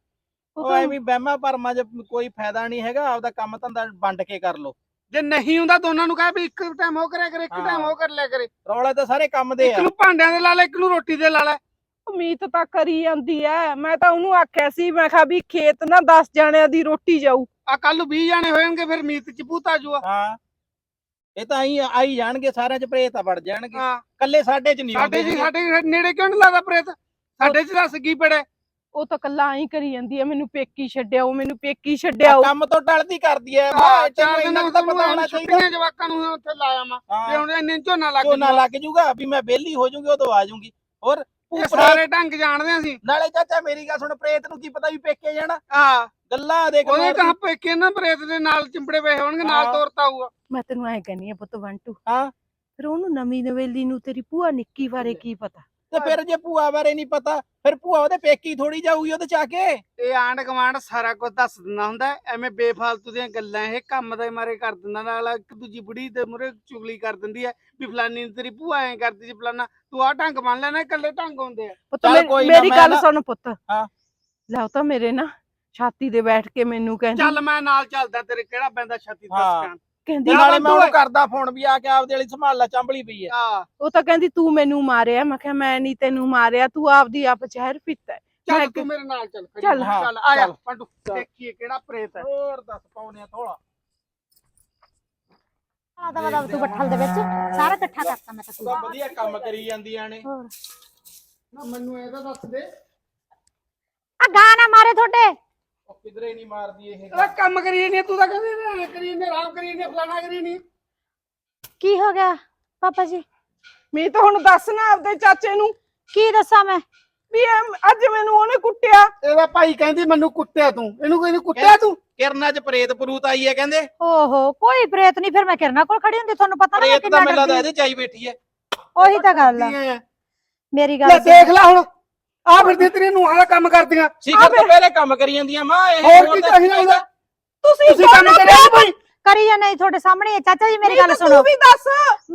ਉਹ ਐਵੇਂ ਵਹਿਮਾਂ ਭਰਮਾਂ 'ਚ ਕੋਈ ਫਾਇਦਾ ਨਹੀਂ ਹੈਗਾ ਆਪਦਾ ਕੰਮ ਧੰਦਾ ਵੰਡ ਕੇ ਕਰ ਲਓ। ਜੇ ਨਹੀਂ ਹੁੰਦਾ ਦੋਨਾਂ ਨੂੰ ਕਹੇ ਵੀ ਇੱਕ ਟਾਈਮ ਉਹ ਕਰਿਆ ਕਰੇ ਇੱਕ ਹਾਂ। ਟਾਈਮ ਉਹ ਕਰ ਲਿਆ ਕਰੇ। ਰੌਲਾ ਤਾਂ ਸਾਰੇ ਕੰਮ ਦੇ ਇੱਕ ਆ ਨੂੰ ਭਾਂਡਿਆਂ ਦੇ ਲਾ ਲੈ ਇੱਕ ਨੂੰ ਰੋਟੀ ਦੇ ਲਾ ਲੈ। ਮੀਤ ਤਾਂ ਕਰੀ ਜਾਂਦੀ ਐ। ਮੈਂ ਤਾਂ ਉਹਨੂੰ ਆਖਿਆ ਸੀ ਮੈਂ ਕਿਹਾ ਵੀ ਖੇਤ ਨਾ 10 ਜਾਣਿਆਂ ਦੀ ਰੋਟੀ ਜਾਊ। ਆ ਕੱਲ ਨੂੰ 20 ਜਾਣੇ ਹੋਣਗੇ ਫਿਰ ਮੀਤ ਚ ਭੂਤ ਆ ਜੂਆ। ਹਾਂ। ਇਹ ਤਾਂ ਆਈ ਆਈ ਜਾਣਗੇ ਸਾਰਿਆਂ 'ਚ ਪ੍ਰੇਤ ਵੜ ਜਾਣਗੇ। ਹਾਂ। ਕੱਲੇ ਸਾਡੇ 'ਚ ਨਹੀਂ ਸਾਡੇ ਜੀ। ਸਾਡੇ ਨੇੜੇ ਕਿਉਂ ਨਹੀਂ ਲੱਗਦਾ ਪ੍ਰੇਤ? ਸਾਡੇ ਚ ਦੱਸ ਕੀ ਪੜਿਆ ਉਹ ਤਾਂ ਕੱਲਾ ਹੀ ਕਰੀ ਜਾਂਦੀ ਐ ਮੈਨੂੰ ਪੇਕੀ ਛੱਡਿਆਓ ਮੈਨੂੰ ਪੇਕੀ ਛੱਡਿਆਓ ਕੰਮ ਤੋਂ ਟਲਦੀ ਕਰਦੀ ਐ ਆ ਮਾਂ ਚਾਰ ਦਿਨ ਤਾਂ ਪਤਾ ਹੋਣਾ ਚਾਹੀਦਾ। ਜਵਾਕਾਂ ਨੂੰ ਉੱਥੇ ਲਾਇਆ ਮੈਂ ਤੇ ਹੁਣ ਇੰਨੇ ਝੋਨਾ ਲੱਗ ਝੋਨਾ ਜੂਗਾ। ਲੱਗ ਜੂਗਾ ਵੀ ਮੈਂ ਵਿਹਲੀ ਹੋ ਜੂਗੀ ਉਦੋਂ ਆ ਜੂਗੀ। ਹੋਰ ਇਹ ਸਾਰੇ ਢੰਗ ਜਾਣਦੇ ਅਸੀਂ। ਨਾਲੇ ਚਾਚਾ ਮੇਰੀ ਗੱਲ ਸੁਣ ਪ੍ਰੇਤ ਨੂੰ ਕੀ ਪਤਾ ਵੀ ਪੇਕੇ ਜਾਣਾ? ਆ ਗੱਲਾਂ ਦੇਖ ਉਹਨੇ ਮਾਰਦੀ। ਕਹਾ ਪੇਕੇ ਨਾ ਪ੍ਰੇਤ ਦੇ ਨਾਲ ਚਿੰਬੜੇ ਪਏ ਹੋਣਗੇ ਨਾਲ ਹਾਂ। ਤੋਰਤਾ ਹੋਊਗਾ। ਮੈਂ ਤੈਨੂੰ ਐ ਕਹਿੰਨੀ ਆ ਪੁੱਤ ਬੰਟੂ ਹਾਂ। ਫਿਰ ਉਹਨੂੰ ਨਵੀਂ ਨਵੇਲੀ ਨੂੰ ਤੇਰੀ ਭੂਆ ਨਿੱਕੀ ਬਾਰੇ ਕੀ ਪਤਾ? ਤੇ ਫਿਰ ਜੇ ਭੂਆ ਬਾਰੇ ਨਹੀਂ ਪਤਾ ਫਿਰ ਭੂਆ ਉਹਦੇ ਪੇਕੀ ਥੋੜੀ ਜਾਊਗੀ ਉਹਦੇ ਚ ਆ ਕੇ ਇਹ ਆਂਡ ਕਮਾਂਡ ਸਾਰਾ ਕੁਝ ਦੱਸ ਦਿੰਦਾ ਹੁੰਦਾ। ਐਵੇਂ ਬੇਫਾਲਤੂ ਦੀਆਂ ਗੱਲਾਂ ਇਹ ਕੰਮ ਦੇ ਮਾਰੇ ਕਰ ਦਿੰਦਾ ਨਾਲ ਇੱਕ ਦੂਜੀ ਬੁੜੀ ਦੇ ਮੂਹਰੇ ਚੁਗਲੀ ਕਰ ਦਿੰਦੀ ਹੈ ਵੀ ਫਲਾਨੀ ਨੂੰ ਤੇਰੀ ਭੂਆ ਐਂ ਕਰਦੀ ਸੀ ਫਲਾਨਾ ਤੂੰ ਆਹ ਢੰਗ ਮੰਨ ਲੈਣਾ ਇਕੱਲੇ ਢੰਗ ਹੁੰਦੇ ਆ ਪੁੱਤ ਚੱਲ ਮੇਰੀ- ਕੋਈ ਨਾ, ਮੇਰੀ ਮੈਂ ਗੱਲ ਨਾ- ਸੁਣ ਪੁੱਤ ਹਾਂ। ਲੈ ਉਹ ਤਾਂ ਮੇਰੇ ਨਾ ਛਾਤੀ ਤੇ ਬੈਠ ਕੇ ਮੈਨੂੰ ਕਹਿੰਦੀ ਚੱਲ ਮੈਂ ਨਾਲ ਚੱਲਦਾ ਤੇਰੇ ਕਿਹੜਾ ਪੈਂਦਾ ਛਾਤੀ ਹਾਂ। ਦਸਕਾਂ ਕਹਿੰਦੀ ਤੇ ਨਾਲੇ ਮੈਂ ਤੂੰ ਉਹਨੂੰ ਕਰਦਾ ਫੋਨ ਵੀ ਆ ਕੇ ਆਪਦੇ ਵਾਲੀ ਸੰਭਾਲ ਲੈ ਚੰਬਲੀ ਪਈ ਆ। ਉਹ ਤਾਂ ਕਹਿੰਦੀ ਤੂੰ ਮੈਨੂੰ ਮਾਰਿਆ ਮੈਂ ਕਿਹਾ ਮੈਂ ਨਹੀਂ ਤੈਨੂੰ ਮਾਰਿਆ ਤੂੰ ਆਪਦੀ ਆਪ ਜ਼ਹਿਰ ਪੀਤਾ ਹੈ। ਚੱਲ ਤੂੰ ਮੇਰੇ ਨਾਲ ਚੱਲ ਚੱਲ, ਹੋ, ਹਾਂ, ਚੱਲ ਆ ਜਾ। ਪੰਡੂ ਦੇਖੀਏ ਕਿਹੜਾ ਪ੍ਰੇਤ ਹੈ। ਹੋਰ ਦੱਸ ਪਾਉਨੇ ਆ ਥੋੜਾ ਆਦਾ ਵਾ ਤੂੰ ਬੱਠਲ ਦੇ ਵਿੱਚ ਸਾਰਾ ਇਕੱਠਾ ਕਰਤਾ ਮੈਂ ਤਾਂ ਉਹਦਾ ਵਧੀਆ ਕੰਮ ਕਰੀ ਜਾਂਦੀਆਂ ਨੇ। ਹੋਰ। ਨਾ ਮੈਨੂੰ ਇਹਦਾ ਦੱਸ ਦੇ। ਆ ਗਾਣਾ ਮਾਰੇ ਤੁਹਾਡੇ। ਕਿਧਰੇ ਨਹੀਂ ਮਾਰਦੀ ਇਹ ਇਹਦਾ ਕੰਮ ਕਰੀ ਨਹੀਂ ਤੂੰ ਤਾਂ ਕਹਿੰਦੀ ਕਰੀ ਨਹੀਂ ਆਰਾਮ ਕਰੀ ਨਹੀਂ ਫਲਾਣਾ ਕਰੀ ਨਹੀਂ ਕੀ ਹੋ ਗਿਆ ਪਾਪਾ ਜੀ? ਮੈਂ ਤਾਂ ਹੁਣ ਦੱਸ ਨਾ ਆਪਦੇ ਚਾਚੇ ਨੂੰ। ਕੀ ਦੱਸਾਂ ਮੈਂ? ਵੀ ਇਹ ਅੱਜ ਮੈਨੂੰ ਉਹਨੇ ਕੁੱਟਿਆ। ਇਹਦਾ ਭਾਈ ਕਹਿੰਦੀ ਮੈਨੂੰ ਕੁੱਟਿਆ ਤੂੰ। ਇਹਨੂੰ ਕਹਿੰਦੀ ਕੁੱਟਿਆ ਤੂੰ? ਕਿਰਨਾਂ ਚ ਪ੍ਰੇਤ ਪਰੂਤ ਆਈ ਐ ਕਹਿੰਦੇ। ਓਹੋ ਕੋਈ ਪ੍ਰੇਤ ਨਹੀਂ ਫਿਰ ਮੈਂ ਕਿਰਨਾ ਕੋਲ ਖੜੀ ਹੁੰਦੀ ਤੁਹਾਨੂੰ ਪਤਾ ਨਾ ਮੈਂ ਪ੍ਰੇਤ ਤਾਂ ਕਿੰਨਾ ਮੈਨੂੰ ਲੱਗਦਾ ਡਰਦੀ ਇਹਦੇ ਚ ਆਈ ਬੈਠੀ ਐ ਉਹੀ ਤਾਂ ਗੱਲ ਆ। ਹੈ? ਮੇਰੀ ਲੈ ਗੱਲ ਦੇਖ ਲੈ ਹੁਣ। ਆ ਫਿਰਦੀ ਤੇਰੀ ਨੂੰਹਾਂ ਦਾ ਕੰਮ ਕਰਦੀਆਂ। ਸਿਖਰ ਤੋਂ ਪਹਿਲੇ ਕੰਮ ਕਰੀ ਜਾਂਦੀਆਂ ਮਾਂ ਇਹ ਹੋਰ ਕੀ ਚਾਹੀਦਾ ਹੁੰਦਾ? ਤੁਸੀਂ ਤੁਸੀਂ ਕੰਮ ਕਰਿਆ ਨੀ ਭਾਈ ਕਰੀ ਜਾਂ ਨਹੀਂ ਤੁਹਾਡੇ ਸਾਹਮਣੇ। ਹੀ। ਚਾਚਾ ਜੀ ਮੇਰੀ ਗੱਲ ਸੁਣੋ। ਤੂੰ ਵੀ ਦੱਸ।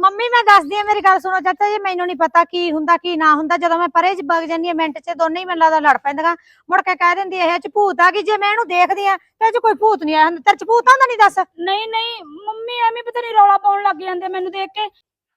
ਮੰਮੀ ਮੈਂ ਦੱਸਦੀ ਆ ਮੇਰੀ ਗੱਲ ਸੁਣੋ। ਚਾਚਾ ਜੀ ਮੈਨੂੰ ਨਹੀਂ ਪਤਾ ਕੀ ਹੁੰਦਾ ਕੀ ਨਾ ਹੁੰਦਾ। ਜਦੋਂ ਮੈਂ ਪਰੇ ਚ ਵਗ ਜਾਂਦੀ ਆ ਮਿੰਟ ਚ ਦੋਨੇ ਹੀ ਮੈਨੂੰ ਲੱਗਦਾ ਲੜ ਪੈਂਦੀਆਂ। ਮੁੜ ਕੇ ਕਹਿ ਦਿੰਦੀ ਇਹ ਚ ਭੂਤ ਆ ਗਈ। ਜੇ ਮੈਂ ਇਹਨੂੰ ਦੇਖਦੀ ਆ ਤੇ ਇਹ ਚ ਕੋਈ ਭੂਤ ਨਹੀਂ ਆਇਆ ਹੁੰਦਾ। ਤੇਰੇ ਚ ਭੂਤ ਆਂਦਾ ਨਹੀਂ ਦੱਸ। ਨਹੀਂ ਨਹੀਂ ਮੰਮੀ ਐਵੇਂ ਪਤਾ ਨਹੀਂ ਰੌਲਾ ਪਾਉਣ ਲੱਗ ਜਾਂਦੇ ਮੈਨੂੰ ਦੇਖ ਕੇ।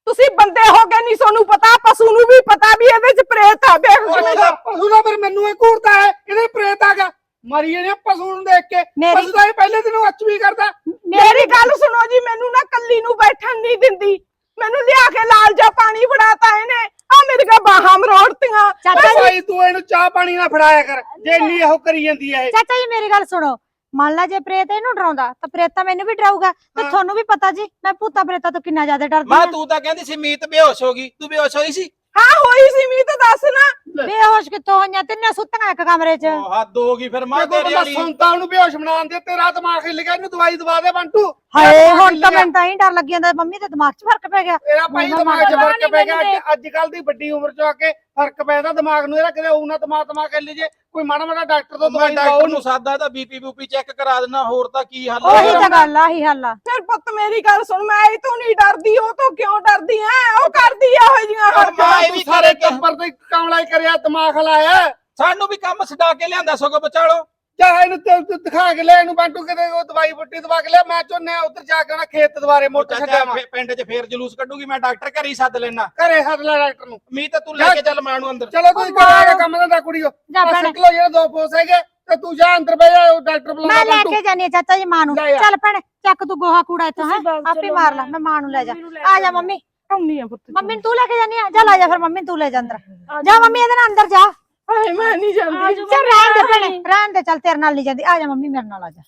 ਤੁਸੀਂ ਬੰਦੇ ਹੋ ਗਏ ਨਹੀਂ ਤੁਹਾਨੂੰ ਪਤਾ ਪਸ਼ੂ ਨੂੰ ਵੀ ਪਤਾ ਵੀ ਇਹਦੇ ਚ ਪ੍ਰੇਤ ਆ ਅੱਛਾ ਪਸ਼ੂ ਦਾ ਫਿਰ ਮੈਨੂੰ ਇਹ ਘੂਰਤਾ ਹੈ ਇਹਦੇ ਪ੍ਰੇਤ ਆ ਗਿਆ। ਮਰੀ ਇਹਨੇ ਪਸ਼ੂ ਨੂੰ ਦੇਖ ਕੇ। ਪਸ਼ੂ ਦਾ ਇਹ ਪਹਿਲੇ ਦਿਨੋਂ ਅੱਚ ਵੀ ਕਰਦਾ। ਮੇਰੀ ਗੱਲ ਸੁਣੋ ਜੀ ਮੈਨੂੰ ਨਾ ਕੱਲੀ ਨੂੰ ਬੈਠਣ ਨਹੀਂ ਦਿੰਦੀ। ਮੈਨੂੰ ਲਿਆ ਕੇ ਲਾਲ ਜਾ ਪਾਣੀ ਫੜਾਤਾ ਇਹਨੇ। ਆ ਮੇਰੇ ਕਾ ਬਾਹਾਂ ਮਰੋੜਤੀਆਂ। ਚਾਚਾ ਜੀ ਤੂੰ ਇਹਨੂੰ ਚਾਹ ਪਾਣੀ ਨਾ ਫੜਾਇਆ ਕਰ। ਜੇ ਇੰਨੀ ਇਹੋ ਕਰੀ ਜਾਂਦੀ ਹੈ ਇਹ। ਚਾਚਾ ਜੀ ਮੇਰੀ ਗੱਲ ਸੁਣੋ। ਮੰਨ ਲਾ ਜੇ ਪ੍ਰੇਤ ਇਹਨੂੰ ਡਰਾਉਂਦਾ ਤਾਂ ਪ੍ਰੇਤ ਤਾਂ ਮੈਨੂੰ ਵੀ ਡਰਾਊਗਾ। ਤੇ ਹਾਂ। ਤੁਹਾਨੂੰ ਵੀ ਪਤਾ ਜੀ ਮੈਂ ਭੂਤਾ ਪ੍ਰੇਤਾ ਤੋਂ ਕਿੰਨਾ ਜ਼ਿਆਦਾ ਡਰਦੀ ਮਾਂ ਹਾਂ। ਤੂੰ ਤਾਂ ਕਹਿੰਦੀ ਸੀ ਮੀਤ ਬੇਹੋਸ਼ ਹੋ ਗਈ। ਤੂੰ ਬੇਹੋਸ਼ ਹੋਈ ਸੀ? ਹਾਂ ਹੋਈ ਸੀ ਮੀਤ ਦੱਸ ਨਾ। ਬੇਹੋਸ਼ ਕਿੱਥੋਂ ਹੋਈਆਂ? ਤਿੰਨੇ ਸੁੱਤੀਆਂ ਇੱਕ ਕਮਰੇ 'ਚ। ਉਹ ਹੱਦ ਹੋ ਗਈ ਫਿਰ ਮਾਂ ਤੇਰੇ ਬੰਦਾ ਵਾਲੀ। ਸੁਣਦਾ ਉਹਨੂੰ ਬੇਹੋਸ਼ ਬਣਾਉਣ ਦੇ ਤੇਰਾ ਦਿਮਾਗ ਹਿੱਲ ਗਿਆ ਇਹਨੂੰ ਦਵਾਈ ਦਵਾ ਦੇ ਬੰਟੂ। ਹਾਏ ਹੁਣ ਤਾਂ। ਮੈਨੂੰ ਤਾਂ ਹੀ ਡਰ ਲੱਗੀ ਜਾਂਦਾ ਮੰਮੀ ਦੇ ਦਿਮਾਗ 'ਚ ਫ਼ਰਕ ਪੈ ਗਿਆ। ਤੇਰਾ ਭਾਈ ਦਿਮਾਗ 'ਚ ਫ਼ਰਕ ਪੈ ਗਿਆ ਅੱਜ- ਅੱਜ ਕੱਲ ਦੀ ਵੱਡੀ ਉਮਰ 'ਚ ਆ ਕੇ ਫ਼ਰਕ ਪੈਦਾ ਦਿਮਾਗ ਨੂੰ ਇਹਦਾ ਕਿਤੇ ਉਹਨਾਂ ਦਿਮਾਗ ਦਿਮਾਗ ਕਰ ਜੇ ਕੋਈ ਮਾੜਾ ਮਾੜਾ ਡਾਕਟਰ ਤੋਂ ਮੈਂ ਦਵਾਈ ਦਵਾਓ ਡਾਕਟਰ ਉਹਨੂੰ ਨੂੰ ਸਾਦਾ ਤਾਂ ਬੀਪੀ ਬੂਪੀ ਚੈੱਕ ਕਰਾ ਦੇਣਾ ਹੋਰ ਤਾਂ ਕੀ ਹੱਲ ਉਹੀ ਤਾਂ ਗੱਲ ਆ ਆਹੀ ਹੱਲ ਆ। ਫਿਰ ਪੁੱਤ ਮੇਰੀ ਗੱਲ ਸੁਣ ਮੈਂ ਇਹ ਤੋਂ ਨਹੀਂ ਡਰਦੀ ਉਹ ਤੋਂ ਕਿਉਂ ਡਰਦੀ ਐ? ਉਹ ਕਰਦੀ ਆ ਉਹ ਜੀਆਂ ਮਾਂ ਇਹ ਵੀ ਤੂੰ ਸਾਰੇ ਸਾਰੇ ਟੱਬਰ ਤੇ ਕਮਲਾ ਹੀ ਕਰਿਆ ਦਿਮਾਗ ਲਾਇਆ। ਸਾਨੂੰ ਵੀ ਕੰਮ ਛਡਾ ਕੇ ਲਿਆਂਦਾ ਸਗੋਂ ਬਚਾਲੋ ਚਾਹ ਇਹਨੂੰ ਤੇ ਤੂੰ ਦਿਖਾ ਕੇ ਲੈ ਇਹਨੂੰ ਬਾਂਟੂ ਕਿਤੇ ਉਹ ਦਵਾਈ ਬੁੱਟੀ ਦਵਾ ਕੇ ਲੈ ਮੈਂ ਚਾਹੁੰਦਾ ਉੱਧਰ ਜਾ ਕੇ ਨਾ ਖੇਤ ਦੁਆਰੇ ਮੋਟਰ ਛੱਡਿਆ ਮੈਂ ਫੇ- ਪਿੰਡ 'ਚ ਫੇਰ ਜਲੂਸ ਕੱਢੂਗੀ ਮੈਂ ਡਾਕਟਰ ਘਰੇ ਹੀ ਸੱਦ ਲੈਣਾ ਘਰੇ ਹੱਥ ਲੈ ਡਾਕਟਰ ਨੂੰ। ਮੀਤ ਤੂੰ ਲੈ ਕੇ ਚੱਲ ਮਾਂ ਨੂੰ ਅੰਦਰ। ਚਲੋ ਤੁਸੀਂ ਕਰਾਂਗੇ ਕੰਮ ਦਾ ਕੁੜੀਓ ਜਾ ਭੈਣੇ। ਸਿੱਖ ਲੋ ਜਿਹੜੇ ਦੋ ਪੋਸ ਹੈਗੇ ਤੇ ਤੂੰ ਜਾ ਅੰਦਰ ਬਹਿ ਜਾ ਉਹ ਡਾਕਟਰ ਬੁਲਾ ਮੈਂ ਲੈ ਕੇ ਜਾਨੀ ਆ ਚਾਚਾ ਜੀ ਮਾਂ ਨੂੰ। ਲੈ ਆ। ਚੱਲ ਭੈਣੇ ਚੱਕ ਤੂੰ ਗੋਹਾ ਕੂੜਾ ਇੱਥੋਂ ਹੈ? ਤੁਸੀਂ ਬਾਗ ਆਪੇ ਚਲੋ, ਮਾਰ ਲੈ ਮੈਂ- ਮੈਂ ਨੂੰ ਲੈ ਜਾ। ਲੈ ਆ ਜਾ ਮੰਮੀ। ਆਉਣੀ ਆ ਪੁੱਤ ਮੰਮੀ ਨੂੰ ਤੂੰ ਲੈ ਕੇ ਜਾਨੀ ਆ ਚੱਲ ਆ ਜਾ ਫਿਰ ਮੰਮੀ ਨੂੰ ਤੂੰ ਲੈ ਜਾ ਅੰਦਰ। ਜਾ ਮੰਮੀ ਇਹਦੇ ਨਾਲ ਅੰਦਰ ਜਾ। ਹਾਏ ਮੈਂ ਨਹੀਂ ਜਾਂਦੀ। ਚੱਲ ਰਹਿਣ ਦੇ ਭੈਣੇ ਰਹਿਣ ਦੇ ਚੱਲ ਤੇਰੇ ਨਾਲ ਨਹੀਂ ਜਾਂਦੀ। ਆ ਜਾ ਮੰਮੀ ਮੇਰੇ ਨਾਲ ਆ ਜਾ।